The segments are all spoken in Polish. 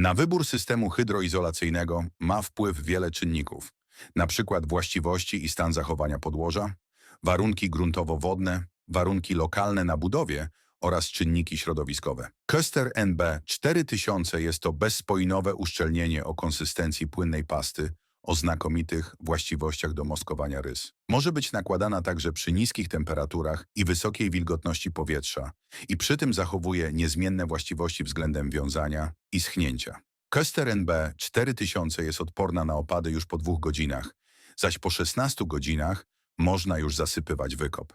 Na wybór systemu hydroizolacyjnego ma wpływ wiele czynników, przykład właściwości i stan zachowania podłoża, warunki gruntowo-wodne, warunki lokalne na budowie oraz czynniki środowiskowe. Custer NB 4000 jest to bezspojnowe uszczelnienie o konsystencji płynnej pasty o znakomitych właściwościach do moskowania rys. Może być nakładana także przy niskich temperaturach i wysokiej wilgotności powietrza i przy tym zachowuje niezmienne właściwości względem wiązania i schnięcia. Custer NB 4000 jest odporna na opady już po dwóch godzinach, zaś po 16 godzinach można już zasypywać wykop.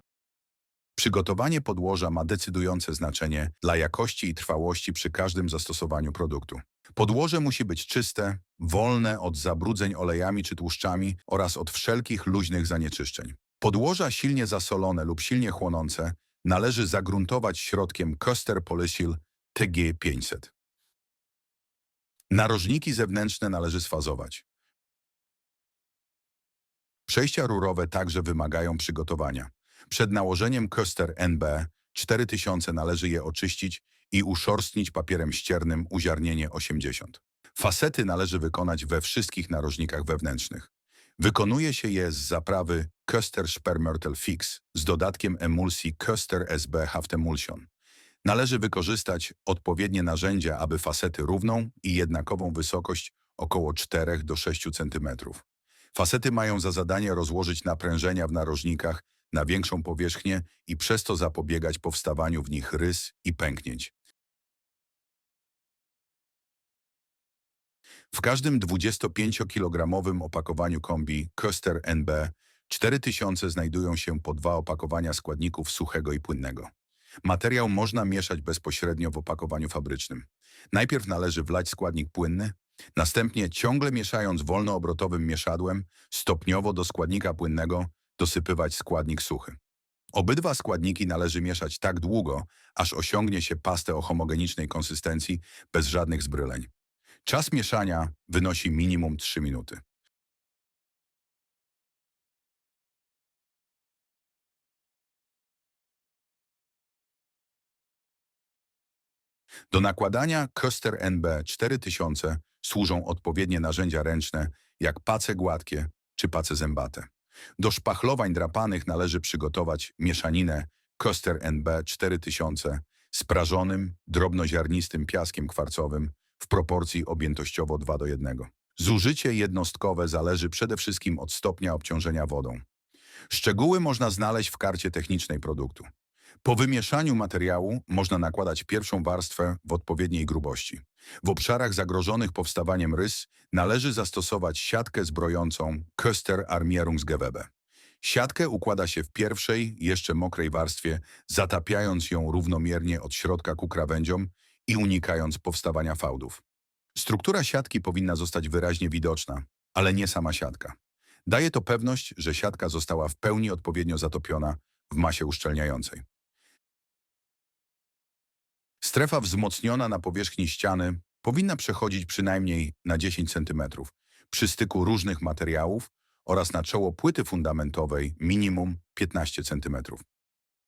Przygotowanie podłoża ma decydujące znaczenie dla jakości i trwałości przy każdym zastosowaniu produktu. Podłoże musi być czyste, wolne od zabrudzeń olejami czy tłuszczami oraz od wszelkich luźnych zanieczyszczeń. Podłoża silnie zasolone lub silnie chłonące należy zagruntować środkiem Coster Polysil TG500. Narożniki zewnętrzne należy sfazować. Przejścia rurowe także wymagają przygotowania. Przed nałożeniem Coster NB 4000 należy je oczyścić i uszorstnić papierem ściernym uziarnienie 80. Fasety należy wykonać we wszystkich narożnikach wewnętrznych. Wykonuje się je z zaprawy Köster Spermörtel Fix z dodatkiem emulsji Köster SB Haft Emulsion. Należy wykorzystać odpowiednie narzędzia, aby fasety równą i jednakową wysokość około 4 do 6 cm. Fasety mają za zadanie rozłożyć naprężenia w narożnikach na większą powierzchnię i przez to zapobiegać powstawaniu w nich rys i pęknięć. W każdym 25-kilogramowym opakowaniu kombi Coaster NB 4000 znajdują się po dwa opakowania składników suchego i płynnego. Materiał można mieszać bezpośrednio w opakowaniu fabrycznym. Najpierw należy wlać składnik płynny, następnie ciągle mieszając wolnoobrotowym mieszadłem, stopniowo do składnika płynnego dosypywać składnik suchy. Obydwa składniki należy mieszać tak długo, aż osiągnie się pastę o homogenicznej konsystencji bez żadnych zbryleń. Czas mieszania wynosi minimum 3 minuty. Do nakładania Coaster NB 4000 służą odpowiednie narzędzia ręczne, jak pace gładkie czy pace zębate. Do szpachlowań drapanych należy przygotować mieszaninę Coaster NB 4000 z prażonym, drobnoziarnistym piaskiem kwarcowym w proporcji objętościowo 2 do 1. Zużycie jednostkowe zależy przede wszystkim od stopnia obciążenia wodą. Szczegóły można znaleźć w karcie technicznej produktu. Po wymieszaniu materiału można nakładać pierwszą warstwę w odpowiedniej grubości. W obszarach zagrożonych powstawaniem rys należy zastosować siatkę zbrojącą Köster Armierungsgewebe. Siatkę układa się w pierwszej, jeszcze mokrej warstwie, zatapiając ją równomiernie od środka ku krawędziom i unikając powstawania fałdów. Struktura siatki powinna zostać wyraźnie widoczna, ale nie sama siatka. Daje to pewność, że siatka została w pełni odpowiednio zatopiona w masie uszczelniającej. Strefa wzmocniona na powierzchni ściany powinna przechodzić przynajmniej na 10 cm przy styku różnych materiałów oraz na czoło płyty fundamentowej minimum 15 cm.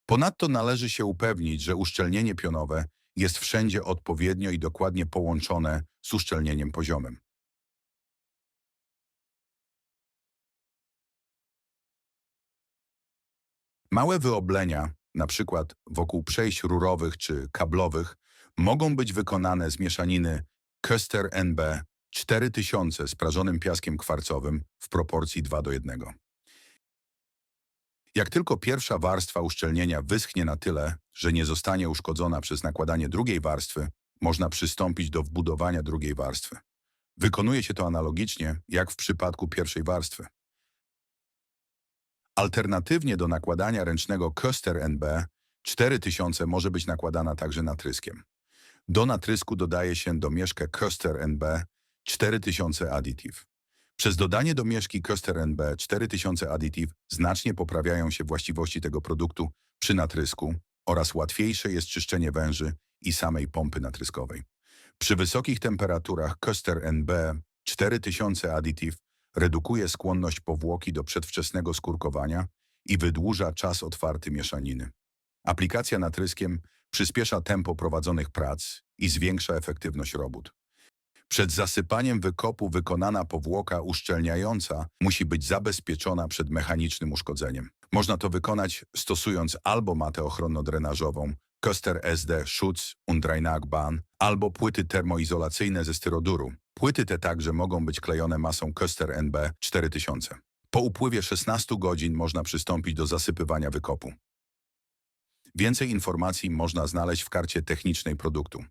Ponadto należy się upewnić, że uszczelnienie pionowe jest wszędzie odpowiednio i dokładnie połączone z uszczelnieniem poziomym. Małe wyoblenia, przykład wokół przejść rurowych czy kablowych, mogą być wykonane z mieszaniny Köster NB 4000 z prażonym piaskiem kwarcowym w proporcji 2 do 1. Jak tylko pierwsza warstwa uszczelnienia wyschnie na tyle, że nie zostanie uszkodzona przez nakładanie drugiej warstwy, można przystąpić do wbudowania drugiej warstwy. Wykonuje się to analogicznie jak w przypadku pierwszej warstwy. Alternatywnie do nakładania ręcznego Köster NB 4000 może być nakładana także natryskiem. Do natrysku dodaje się domieszkę Köster NB 4000 Additive. Przez dodanie domieszki Köster NB 4000 Additive znacznie poprawiają się właściwości tego produktu przy natrysku oraz łatwiejsze jest czyszczenie węży i samej pompy natryskowej. Przy wysokich temperaturach Köster NB 4000 Additive redukuje skłonność powłoki do przedwczesnego skórkowania i wydłuża czas otwarty mieszaniny. Aplikacja natryskiem przyspiesza tempo prowadzonych prac i zwiększa efektywność robót. Przed zasypaniem wykopu wykonana powłoka uszczelniająca musi być zabezpieczona przed mechanicznym uszkodzeniem. Można to wykonać stosując albo matę ochronno-drenażową, Köster SD Schutz und Reinagban, albo płyty termoizolacyjne ze styroduru. Płyty te także mogą być klejone masą Köster NB 4000. Po upływie 16 godzin można przystąpić do zasypywania wykopu. Więcej informacji można znaleźć w karcie technicznej produktu.